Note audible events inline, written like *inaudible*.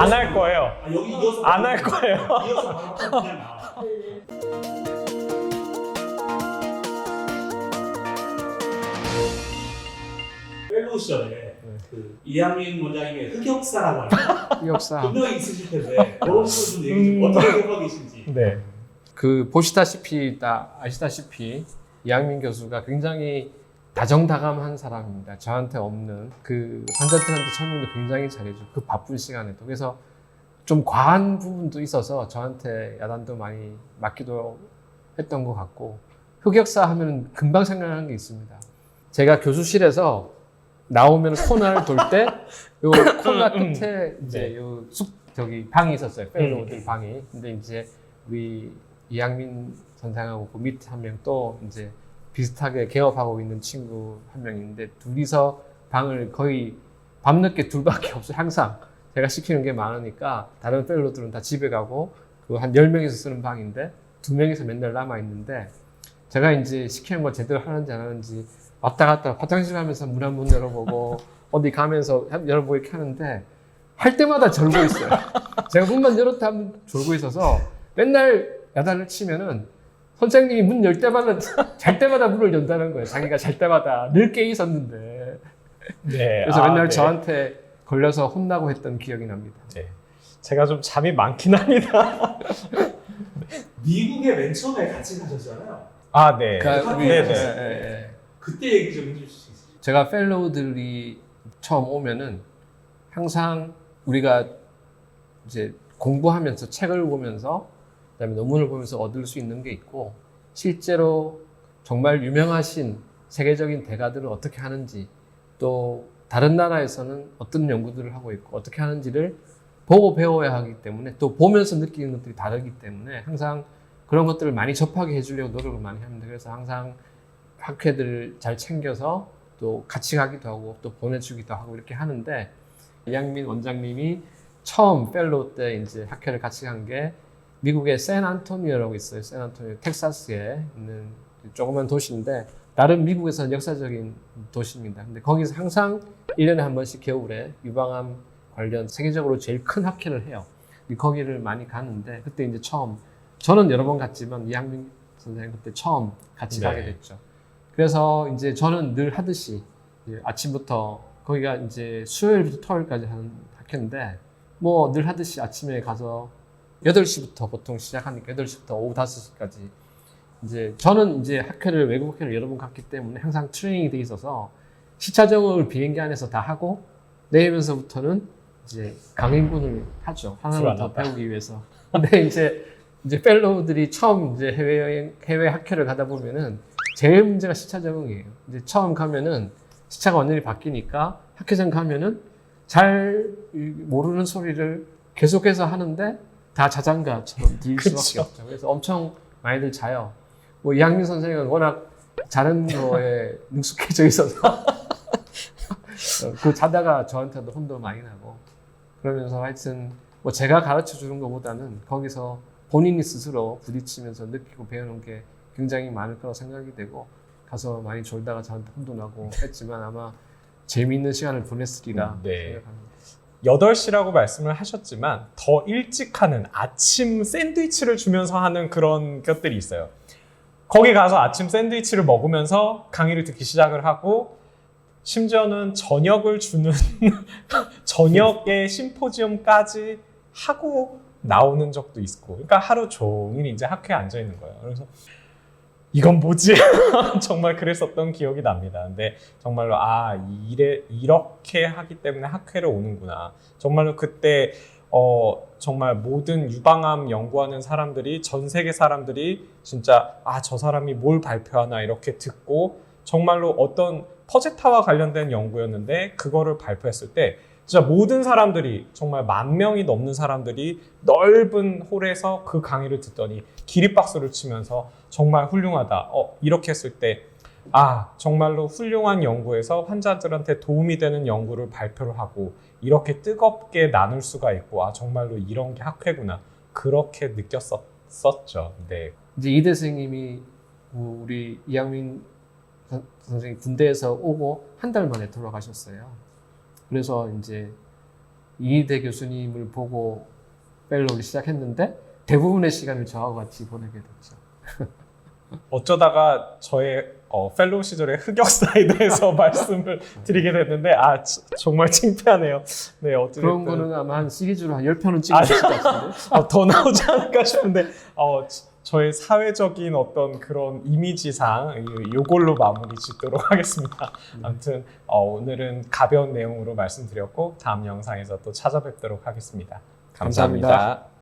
안 할 거예요. 아, 여기 이어서 안 할 거예요. 이어서 바로 그냥 나와. 펠로우 시절에 그 이양민 원장님의 흑역사라고 하나 역사. 분명히 있으실 텐데 그런 부분 좀 얘기 좀 어떻게 하고 계신지. 네. 그 보시다시피 다 아시다시피 이양민 교수가 굉장히 다정다감한 사람입니다. 저한테 없는 그 환자들한테 설명도 굉장히 잘해줘. 그 바쁜 시간에도 그래서 좀 과한 부분도 있어서 저한테 야단도 많이 맞기도 했던 것 같고 흑역사 하면 금방 생각나는 게 있습니다. 제가 교수실에서 나오면 코너를 돌 때 *laughs* 요 코너 음, 끝에 이제 네. 요숙 저기 방이 있었어요. 펠로우들 음. 방이. 근데 이제 우리 이양민 선생하고 그 밑에 한 명 또 이제 비슷하게 개업하고 있는 친구 한 명 있는데 둘이서 방을 거의 밤늦게 둘밖에 없어요. 항상 제가 시키는 게 많으니까 다른 펠로들은 다 집에 가고 그한 10명이서 쓰는 방인데 두 명이서 맨날 남아 있는데 제가 이제 시키는 걸 제대로 하는지 안 하는지 왔다 갔다 화장실 가면서 문 한 문 열어보고 *laughs* 어디 가면서 한- 열어보고 이렇게 하는데 할 때마다 절고 있어요. 제가 문만 열었다 하면 졸고 있어서 맨날 야단을 치면은 선생님이 문 열 때마다 잘 때마다 문을 연다는 거예요. 자기가 잘 때마다 늘 깨 있었는데 네. 그래서 아, 맨날 네. 저한테 걸려서 혼나고 했던 기억이 납니다. 네. 제가 좀 잠이 많긴 합니다. 미국에 맨 처음에 같이 가셨잖아요. 아, 네. 그러니까 우리- 네, 네. 예, 예, 예. 그때 얘기 좀 해주실 수 있어요? 제가 펠로우들이 처음 오면은 항상 우리가 이제 공부하면서 책을 보면서 그다음에 논문을 보면서 얻을 수 있는 게 있고 실제로 정말 유명하신 세계적인 대가들은 어떻게 하는지 또 다른 나라에서는 어떤 연구들을 하고 있고 어떻게 하는지를 보고 배워야 하기 때문에 또 보면서 느끼는 것들이 다르기 때문에 항상 그런 것들을 많이 접하게 해주려고 노력을 많이 합니다. 그래서 항상 학회들을 잘 챙겨서 또 같이 가기도 하고 또 보내주기도 하고 이렇게 하는데 이양민 원장님이 처음 펠로우 때 이제 학회를 같이 간 게 미국의 샌안토니오라고 있어요. 샌안토니오 텍사스에 있는 조그만 도시인데 나름 미국에서는 역사적인 도시입니다. 근데 거기서 항상 1년에 한 번씩 겨울에 유방암 관련 세계적으로 제일 큰 학회를 해요. 거기를 많이 가는데 그때 이제 처음 저는 여러 번 갔지만 이양민 선생님 그때 처음 같이 네. 가게 됐죠. 그래서 이제 저는 늘 하듯이 이제 아침부터 거기가 이제 수요일부터 토요일까지 하는 학회인데 뭐 늘 하듯이 아침에 가서 8시부터 보통 시작하니까 8시부터 오후 5시까지 이제 저는 이제 학회를 외국 학회를 여러 번 갔기 때문에 항상 트레이닝이 돼 있어서 시차적을 비행기 안에서 다 하고 내일면서부터는 이제 강행군을 하죠. 하나만 더. 배우기 위해서. 근데 이제 이제 펠로우들이 처음 이제 해외 여행 해외 학회를 가다 보면은 제일 문제가 시차 적응이에요. 이제 처음 가면은 시차가 완전히 바뀌니까 학회장 가면은 잘 모르는 소리를 계속해서 하는데 다 자장가처럼 *laughs* 들릴 수밖에. 없죠. 그래서 엄청 많이들 자요. 뭐 이학민 선생은 워낙 자는 거에 *laughs* 능숙해져 있어서 *laughs* 어, 그 자다가 저한테도 혼도 많이 나고 그러면서 하여튼 뭐 제가 가르쳐 주는 것보다는 거기서 본인이 스스로 부딪히면서 느끼고 배우는 게 굉장히 많을 거라고 생각이 되고 가서 많이 졸다가 저한테 혼도 나고 했지만 아마 재미있는 시간을 보냈으리라 네. 생각합니다. 8시라고 말씀을 하셨지만 더 일찍 하는 아침 샌드위치를 주면서 하는 그런 것들이 있어요. 거기 가서 아침 샌드위치를 먹으면서 강의를 듣기 시작을 하고 심지어는 저녁을 주는 *laughs* 저녁에 심포지엄까지 하고 나오는 적도 있고 그러니까 하루 종일 이제 학회에 앉아 있는 거예요. 그래서 이건 뭐지? *laughs* 정말 그랬었던 기억이 납니다. 근데 정말로 아 이래 이렇게 하기 때문에 학회를 오는구나. 정말로 그때 어 정말 모든 유방암 연구하는 사람들이 전 세계 사람들이 진짜 아 저 사람이 뭘 발표하나 이렇게 듣고 정말로 어떤 퍼제타와 관련된 연구였는데 그거를 발표했을 때 진짜 모든 사람들이 정말 만 명이 넘는 사람들이 넓은 홀에서 그 강의를 듣더니 기립박수를 치면서 정말 훌륭하다. 어, 이렇게 했을 때, 아, 정말로 훌륭한 연구에서 환자들한테 도움이 되는 연구를 발표를 하고, 이렇게 뜨겁게 나눌 수가 있고, 아, 정말로 이런 게 학회구나. 그렇게 느꼈었죠. 네. 이제 이대 선생님이 우리 이양민 선- 선생님 군대에서 오고 한 달 만에 돌아가셨어요. 그래서 이제 이희대 교수님을 보고 펠로우를 시작했는데 대부분의 시간을 저하고 같이 보내게 됐죠. *laughs* 어쩌다가 저의 어, 펠로우 시절의 흑역사에 대해서 *laughs* 말씀을 드리게 됐는데 아 치- 정말 창피하네요. 네 어쨌든 그런 거는 아마 한 시리즈로 한 10편은 찍으실 것 같은데. 어, 더 나오지 않을까 싶은데 어, 지- 저의 사회적인 어떤 그런 이미지상 이- 요걸로 마무리 짓도록 *laughs* 하겠습니다. 아무튼 어, 오늘은 가벼운 내용으로 말씀드렸고 다음 영상에서 또 찾아뵙도록 하겠습니다 감사합니다. 감사합니다.